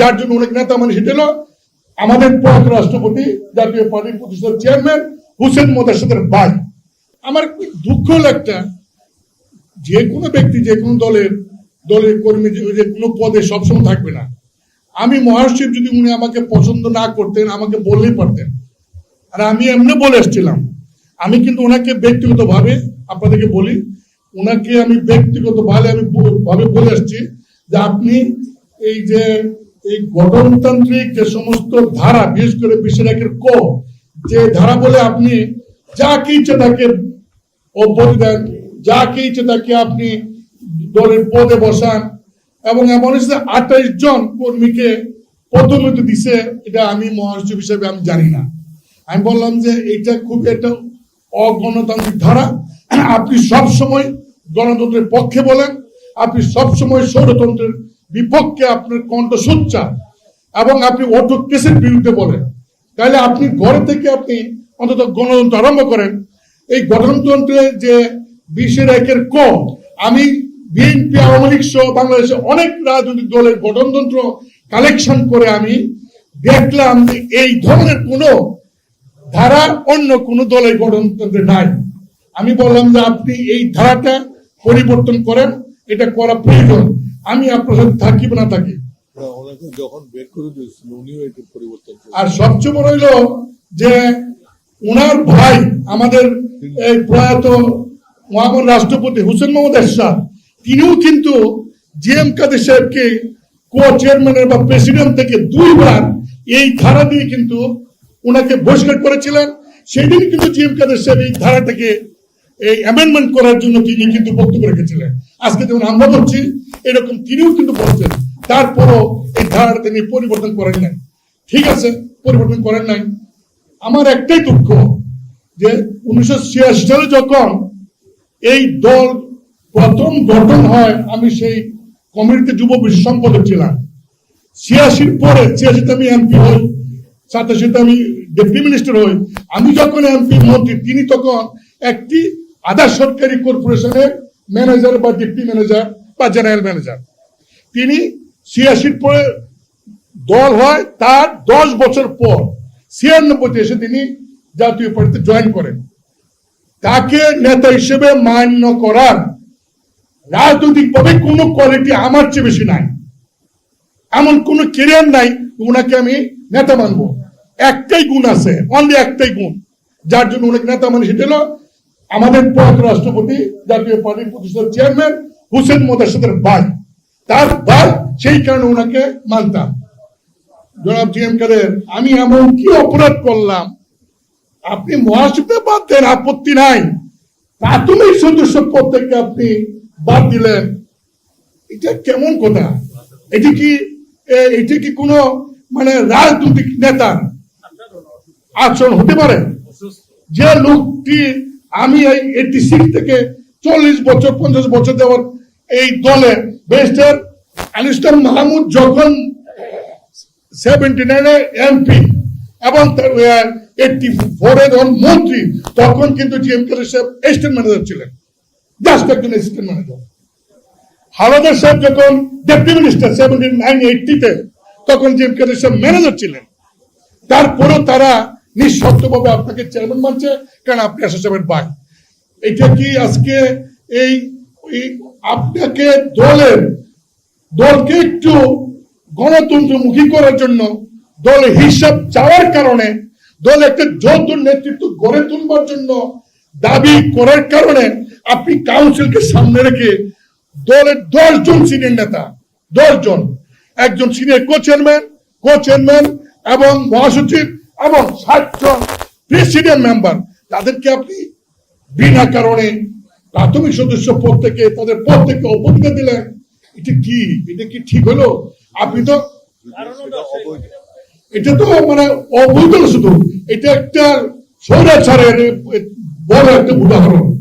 যার জন্য অনেক নেতা মানে সেটা আমাদের প্রয়াত রাষ্ট্রপতি, জাতীয় পার্টির প্রতিষ্ঠার চেয়ারম্যান হুসেন মোদাসেদের ভাই। আমার দুঃখ একটা, যে কোনো ব্যক্তি, যে কোনো দলের দলের কর্মী, যে কোনো পদে সবসময় থাকবে না। আমি মহাশিব যদি উনি আমাকে পছন্দ না করতেন, আমাকে বললেই পারতেন। আর আমি এমনি বলে এসেছিলাম, আমি কিন্তু ওনাকে ব্যক্তিগতভাবে আপনাদেরকে বলি, ওনাকে আমি ব্যক্তিগতভাবে আমি ভাবে বলে আসছি যে আপনি এই যে এই গণতান্ত্রিক যে সমস্ত ধারা, বিশেষ করে বিশ্বের ক, যে ধারা বলে আপনি যা কি ইচ্ছে তাকে অব্যাহতি দেন যাকে ইচ্ছে তাকে আপনি দলের পদে বসান, এবং এমন হচ্ছে আঠাইশ জন কর্মীকে পদোন্নতি দিছে, এটা আমি মহাসচিব হিসেবে আমি জানি না। আমি বললাম যে এটা খুব একটা অগণতান্ত্রিক ধারা। আপনি সব সময় গণতন্ত্রের পক্ষে বলেন, আপনি সব সময় স্বৈরতন্ত্রের বিপক্ষে আপনার কণ্ঠ সোচ্চা এবং আপনি অটোক্রেসের বিরুদ্ধে বলেন। তাহলে আপনি ঘরে থেকে আপনি অন্তত গণতন্ত্র আরম্ভ করেন। এই গণতন্ত্রের যে বিশ্বের একের ক, আমি বিএনপি, আওয়ামী লীগ সহ বাংলাদেশে অনেক রাজনৈতিক দলের গণতন্ত্র কালেকশন করে আমি দেখলাম যে এই ধরনের কোনো ধারা অন্য কোনো দলের গণতন্ত্রে নাই। আমি বললাম যে আপনি এই ধারাটা পরিবর্তন করেন, এটা করা প্রয়োজন। আমি আপনার সাথে থাকি না থাকি। যখন বের করে উনিও এটি পরিবর্তন আর সবচেয়ে বড় হইল যে উনার ভাই আমাদের এই প্রয়াত মহামন রাষ্ট্রপতি হুসেন মোহাম্মদ এরশাদ তিনিও কিন্তু জি এম কাদের সাহেবকে কো চেয়ারম্যানের বা প্রেসিডেন্ট থেকে দুইবার এই ধারা দিয়ে কিন্তু ওনাকে বহিষ্কার করেছিলেন। সেই দিন কিন্তু জি এম কাদের সাহেব এই ধারাটাকে এই অ্যামেন্ডমেন্ট করার জন্য তিনি কিন্তু বক্তব্য রেখেছিলেন। আজকে যেমন আমরা বলছি এরকম তিনিও কিন্তু বলছেন, তারপরও এই ধারাটা তিনি পরিবর্তন করেন নাই। ঠিক আছে, পরিবর্তন করেন নাই। আমার একটাই দুঃখ যে উনিশশো ছিয়াশি সালে যখন এই দল প্রথম গঠন হয়, আমি সেই কমিটিতে যুব বিশ্ব সম্পাদক ছিলাম। ছিয়াশির পরে, ছিয়াশিতে আমি এমপি হই, সাতাশিতে আমি ডেপুটি মিনিস্টার হই। আমি যখন এমপি মন্ত্রী, তিনি তখন একটি আধা সরকারি কর্পোরেশনের ম্যানেজার বা ডেপুটি ম্যানেজার বা জেনারেল ম্যানেজার তিনি ছিয়াশির পরে দল হয়, তার দশ বছর পর ছিয়ানব্বইতে এসে তিনি জাতীয় পার্টিতে জয়েন করেন। তাকে নেতা হিসেবে মান্য করার রাজনৈতিকভাবে কোনো কোয়ালিটি আমার চেয়ে বেশি নাই। এমন কোনো কেরিয়ার নাই, ওনাকে আমি নেতা মানবো। একটাই গুণ আছে অনলি একটাই গুণ। যার জন্য অনেক নেতা মানে সেটা হলো আমাদের প্রয়াত রাষ্ট্রপতি জাতীয় পার্টির প্রতিষ্ঠার চেয়ারম্যান হুসেন মোদাসেদের ভাই। তার ভাই, সেই কারণে ওনাকে মানতাম। জনাব জি এম কাদের, আমি এমন কি অপরাধ করলাম? আপনি মহাসচিবকে বাদ দেন, আপত্তি নাই। প্রাথমিক সদস্য পদ থেকে আপনি বাদ দিলেন। এটা কেমন কথা? এটি কি এটি কি কোনো মানে রাজনৈতিক নেতা? আচরণ হতে পারে? যে লোকটি আমি এই এইটি সিক্স থেকে চল্লিশ বছর, পঞ্চাশ বছর দেওয়ার এই দলে বেস্টার আলিস্টার মাহমুদ যখন সেভেন্টি নাইনে এমপি এবং এইটি ফোরে যখন মন্ত্রী, তখন কিন্তু জিএম কাদের সাহেব অ্যাসিস্ট্যান্ট ম্যানেজার ছিলেন। জাস্ট একজন অ্যাসিস্ট্যান্ট ম্যানেজার হালাদার সাহেব যখন ডেপুটি মিনিস্টার সেভেন্টি নাইন এইটিতে তখন জিএম কাদের সাহেব ম্যানেজার ছিলেন। তারপরেও তারা নিঃশর্তভাবে আপনাকে চেয়ারম্যান মানছে, কারণ আপনি সাহেবের ভাই। এটা কি আজকে এই আপনাকে দলের, দলকে একটু গণতন্ত্রমুখী করার জন্য দলের হিসাব চাওয়ার কারণে, দল একটা যৌথ নেতৃত্ব গড়ে তুলবার জন্য দাবি করার কারণে আপনি কাউন্সিলকে সামনে রেখে দলের দশজন সিনিয়র নেতা, দশজন, একজন senior co chairman co chairman এবং মহাসচিব এবং ষাট জন প্রেসিডেন্ট মেম্বার তাদেরকে আপনি বিনা কারণে প্রাথমিক সদস্য পদ থেকে তাদের পদ থেকে অবদান দিলেন এটা কি? এটা কি ঠিক হলো? আপনি তো এটা তো মানে অবৈধ শুধু। এটা একটা সৌরাচারের বড় একটা উদাহরণ।